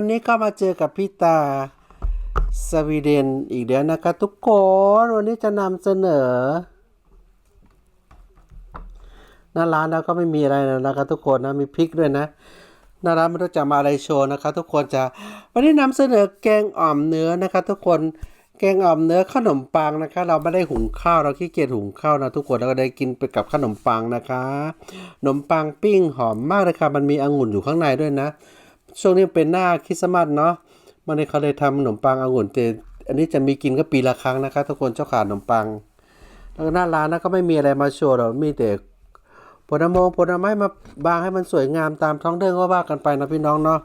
วันนี้ก็มาเจอกับพี่ตาสวีเดนอีกแล้วนะคะทุกคนวันนี้จะนำเสนอหน้าร้านเราก็ไม่มีอะไรนะครับทุกคนนะมีพริกด้วยนะหน้าร้านไม่รู้จะมาอะไรโชว์นะคะทุกคนจะวันนี้นำเสนอแกงอ่อมเนื้อนะคะทุกคนแกงอ่อมเนื้อขนมปังนะคะ เราไม่ได้หุงข้าวเราขี้เกียจหุงข้าวนะทุกคนเราก็ได้กินไปกับขนมปังนะคะขนมปังปิ้งหอมมากเลยค่ะมันมีองุ่นอยู่ข้างในด้วยนะ ช่วงนี้เป็นหน้าคริสต์มาสเนาะมันเลยเขาเลยทำขนมปังองุ่นแต่อันนี้จะมีกินก็ปีละครั้งนะคะทุกคนเจ้าขาขนมปัง แล้วหน้าร้านนะก็ไม่มีอะไรมาโชว์หรอกมีแต่ผลไม้ผลไม้มาบางให้มันสวยงามตามท้องเรื่องก็ว่ากันไปนะพี่น้องเนาะ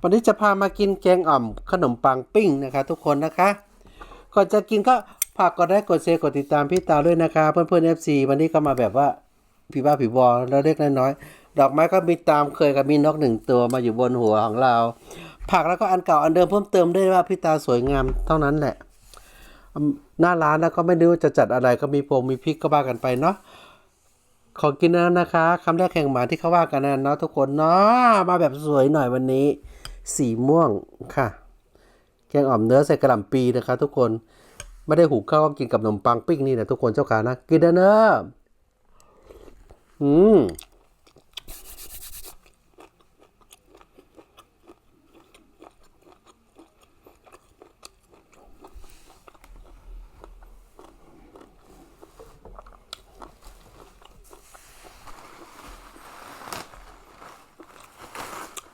วันนี้จะพามากินแกงอ่อมขนมปังปิ้งนะคะ ทุกคนนะคะก่อนจะกินก็ฝากกดไลค์กดแชร์กดติดตามพี่ตาด้วยนะคะ เพื่อนๆ FC วันนี้ก็มาแบบว่าผีบ้าผีบอแล้วเล็กน้อย ดอกไม้ก็มีตามเคยกับมีนกหนึ่งตัวมาอยู่บนหัวของเรา ผักแล้วก็อันเก่าอันเดิมเพิ่มเติมด้วยว่าพี่ตาสวยงามเท่านั้นแหละ หน้าร้านนะก็ไม่รู้จะจัดอะไรก็มีโปงมีพริกก็ว่ากันไปเนาะขอกินแล้วนะคะคำแรกแข่งหมาที่เขาว่ากันนะเนาะทุกคนเนาะมาแบบสวยหน่อยวันนี้ สีม่วงค่ะ แกงอ่อมเนื้อใส่กระหล่ำปีนะคะ ทุกคนไม่ได้หูข้าวก็กินกับขนมปังปิ้งนี่นะทุกคนเจ้าขานะกินเด้อเนอะอืม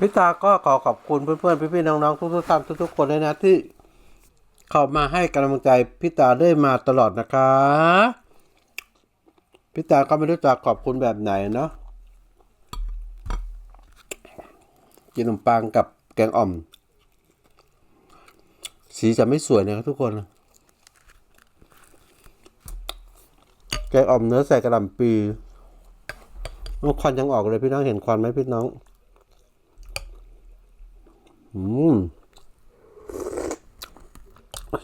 พี่ตาก็ขอขอบคุณเพื่อนๆพี่ๆน้องๆทุกๆท่านทุกๆคนเลยนะที่ เข้ามาให้กำลังใจพี่ตาได้มาตลอดนะคะพี่ตาก็ไม่รู้จักขอบคุณแบบไหนเนาะกินขนมปังกับแกงอ่อม สีจะไม่สวยนะครับทุกคน แกงอ่อมเนื้อใส่กระหล่ำปีควันยังออกเลยพี่น้องเห็นควันไหมพี่น้อง อืม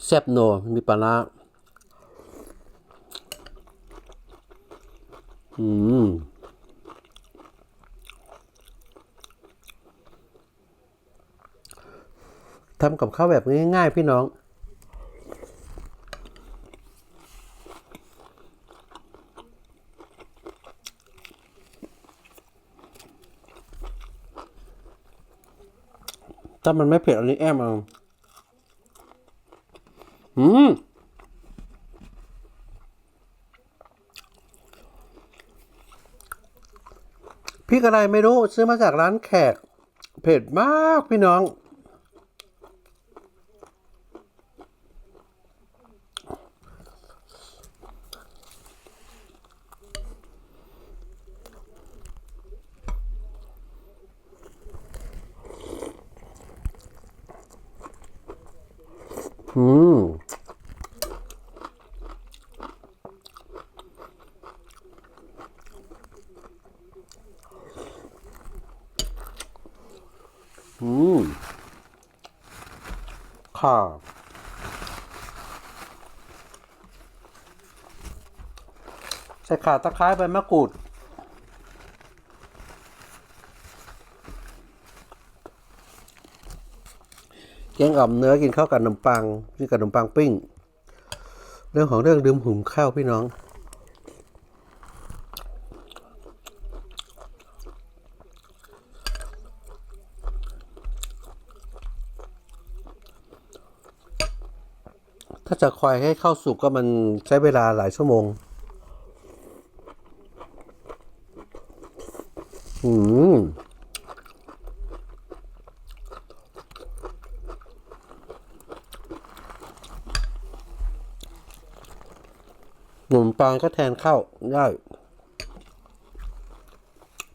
แซ่บโนมีปลาร้าอืมทำกับข้าวแบบง่ายๆพี่น้อง ถ้ามันไม่เผ็ดอันนี้แอมเอาอืมพริกอะไรไม่รู้ ซื้อมาจากร้านแขก เผ็ดมากพี่น้อง อืมอืมค่ะใส่ขาตะไคร้ใบมะกรูด แกงอ่อมเนื้อกินข้าวกับขนมปังกินกับขนมปังปิ้ง เรื่องของเรื่องดื่มหุงข้าวพี่น้อง ถ้าจะคอยให้เข้าสุกก็มันใช้เวลาหลายชั่วโมงอืม ปังก็แทนข้าวได้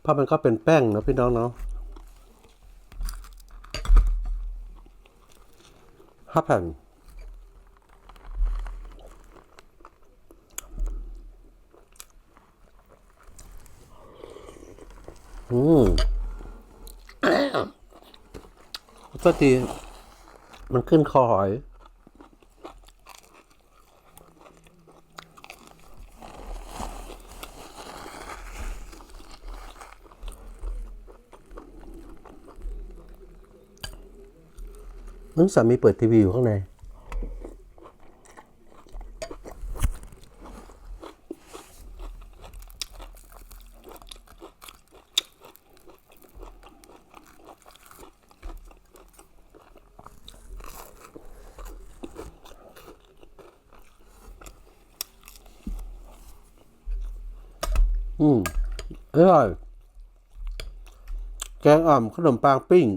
เพราะมันก็เป็นแป้งนะพี่น้องเนาะห้าแผ่นอืมก็ดีมันขึ้นคอหอย น้องสามีเปิดทีวีอยู่ข้างใน อืมอร่อยแกงอ่อมขนมปังปิ้ง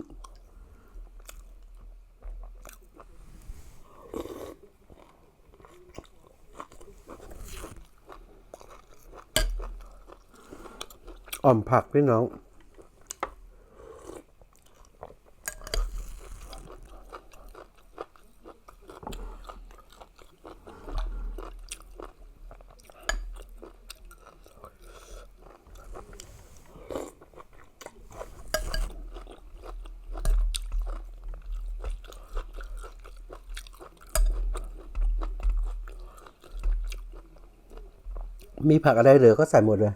อ่อมผักพี่น้อง มีผักอะไรเหลือก็ใส่หมดเลย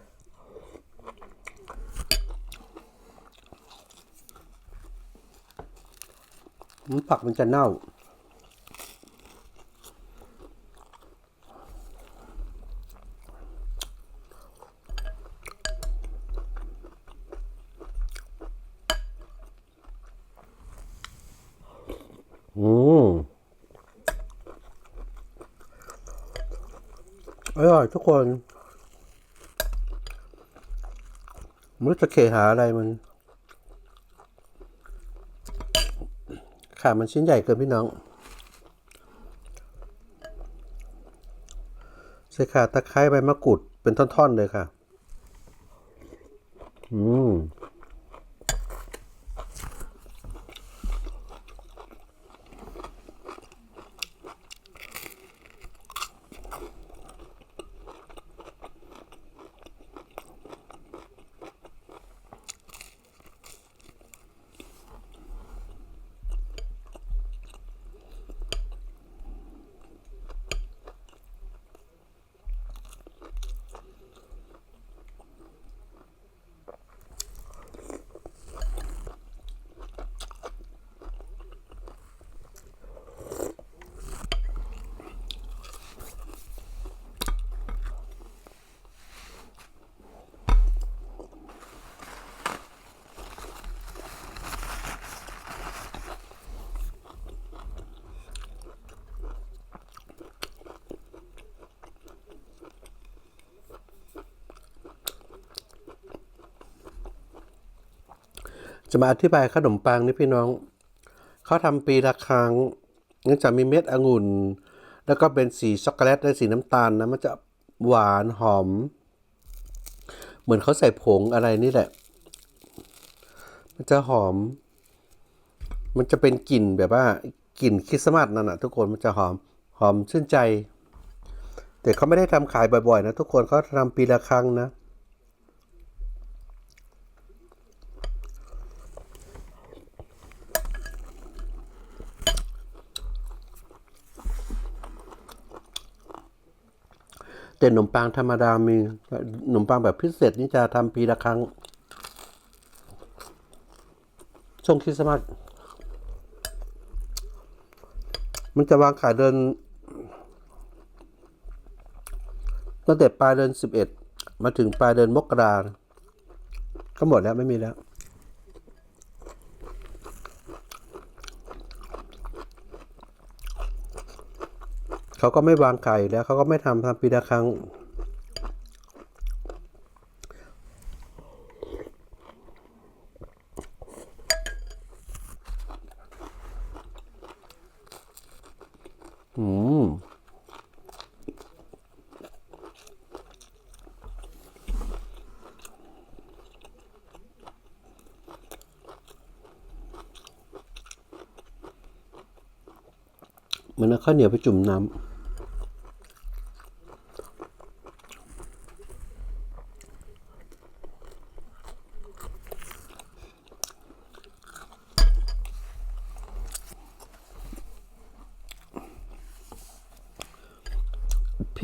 มัน ผักมันจะเน่า อืมอร่อยทุกคนไมันจะเคหาอะไรมัน ขามันชิ้นใหญ่เกินพี่น้องใส่ขาตะไคร้ใบมะกรูดเป็นท่อน ๆ เลยค่ะ อืม จะมาอธิบายขนมปังนี่พี่น้อง เขาทำปีละครั้งเนื่องจากมีเม็ดองุ่น แล้วก็เป็นสีช็อกโกแลตและสีน้ำตาลนะ มันจะหวานหอม เหมือนเขาใส่ผงอะไรนี่แหละ มันจะหอม มันจะเป็นกลิ่นแบบว่ากลิ่นคริสต์มาสนั่นนะทุกคนมันจะหอมหอมชื่นใจ แต่เขาไม่ได้ทำขายบ่อยๆนะทุกคนเขาทำปีละครั้งนะ แต่ขนมปังธรรมดามีขนมปังแบบพิเศษนี่จะทำปีละครั้ง ช่วงคริสต์มาสมันจะวางขายเดือนตั้งแต่ปลายเดือนสิบเอ็ดมาถึงปลายเดือนมกราก็หมดแล้วไม่มีแล้ว เขาก็ไม่วางไข่แล้วเขาก็ไม่ทำทำปีละครั้ง อืมมือนเอาข้าวเหนียวไปจุ่มน้ำ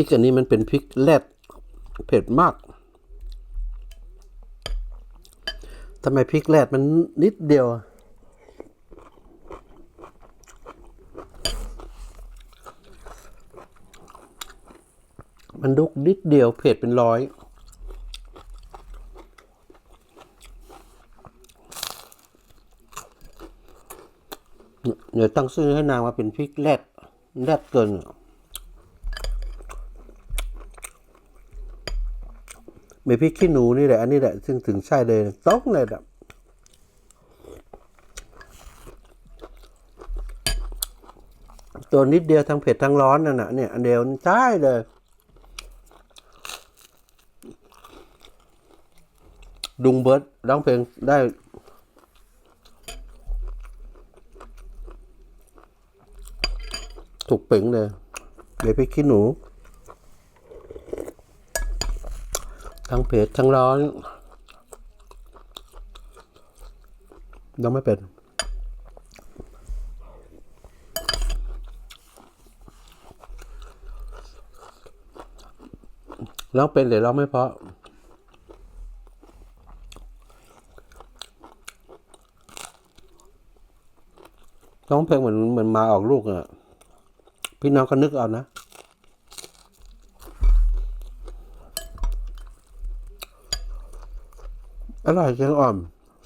ริกอันนี้มันเป็นพริกแรดเผ็ดมากทำไมพริกแรดมันนิดเดียว มันดุกนิดเดียวเผ็ดเป็นร้อยเดี๋ยวตั้งชื่อให้นางมาเป็นพริกแรดแรดเกิน อะมีพริกขี้หนูนี่แหละ อันนี้แหละซึ่งถึงใช่เลยต้องเลยแบบตัวนิดเดียวทั้งเผ็ดทั้งร้อนนั่นน่ะเนี่ยอันเดียวใช่เลยดุงเบิร์ดร้องเพลงได้ถูกเป่งเลยเดี๋ยวไปขี้หนู ทั้งเผ็ดทั้งร้อนยังไม่เป็น ร้องเป็นหรือร้องไม่เพราะร้องเพลงเหมือนเหมือนมาออกลูกอะพี่น้องก็นึกเอานะ อร่อยแกงอ่อม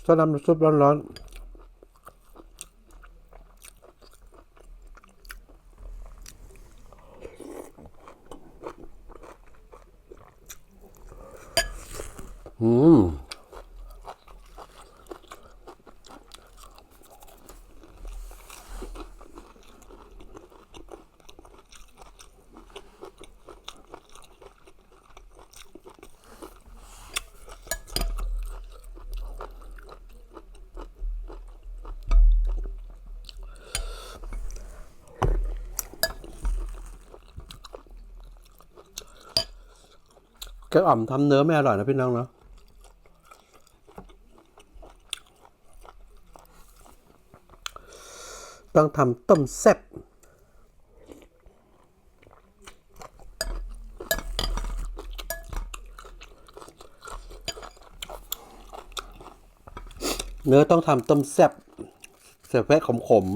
ซอสน้ำซุปร้อนๆ อืม แกงอ่อมทำเนื้อไม่อร่อยนะพี่น้องเนาะต้องทำต้มแซ่บเนื้อต้องทำต้มแซ่บแซ่บแพะขมขมๆ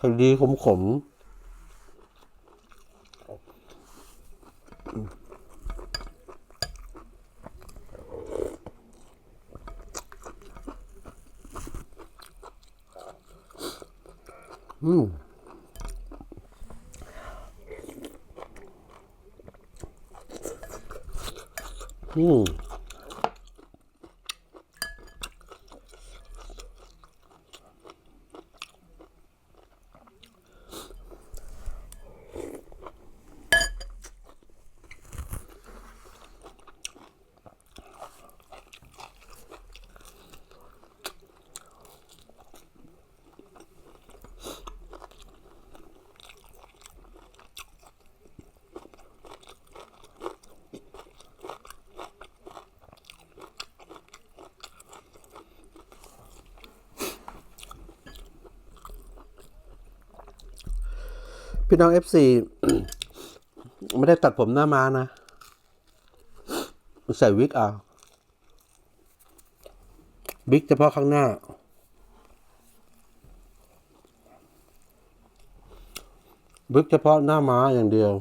คดีขมขมๆ อืมอืม พี่น้องเอฟซีไม่ได้ตัดผมหน้ามานะ ใส่วิกเอาวิกเฉพาะข้างหน้า วิกเฉพาะหน้าม้าอย่างเดียว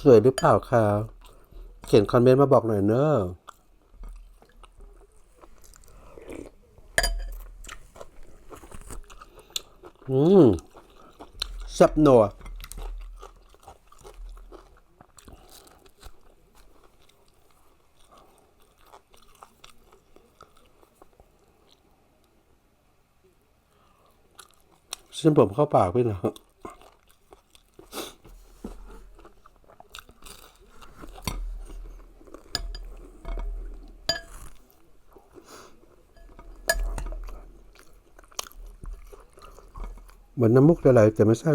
สวยหรือเปล่าคะเขียนคอมเมนต์มาบอกหน่อยเนอะ อืมแซ่บนัวเส้นผมเข้าปากพี่นะ เหมือนน้ำมุกจะไหลแต่ไม่ใช่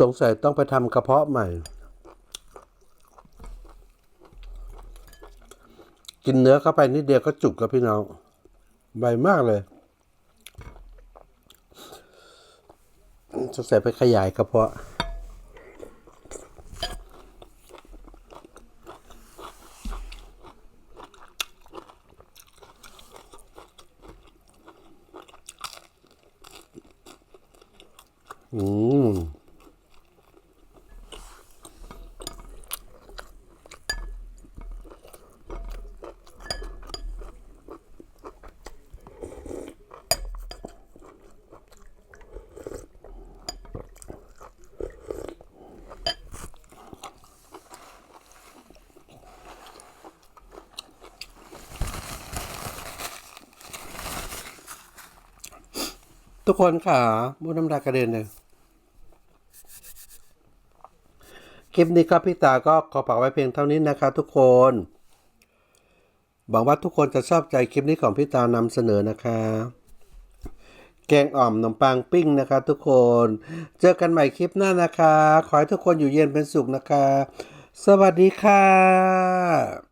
สงสัยต้องไปทำกระเพาะใหม่ กินเนื้อเข้าไปนิดเดียวก็จุกกับพี่น้อง ใบมากเลยสงสัยไปขยายกระเพาะ อืม ทุกคนค่ะมูน้ำลากระเด็นเลยคลิปนี้ครับพี่ตาก็ขอฝากไว้เพียงเท่านี้นะครับทุกคนหวังว่าทุกคนจะชอบใจคลิปนี้ของพี่ตานำเสนอนะคะ แกงอ่อมขนมปังปิ้งนะคะ ทุกคน เจอกันใหม่คลิปหน้านะคะ ขอให้ทุกคนอยู่เย็นเป็นสุขนะคะ สวัสดีค่ะ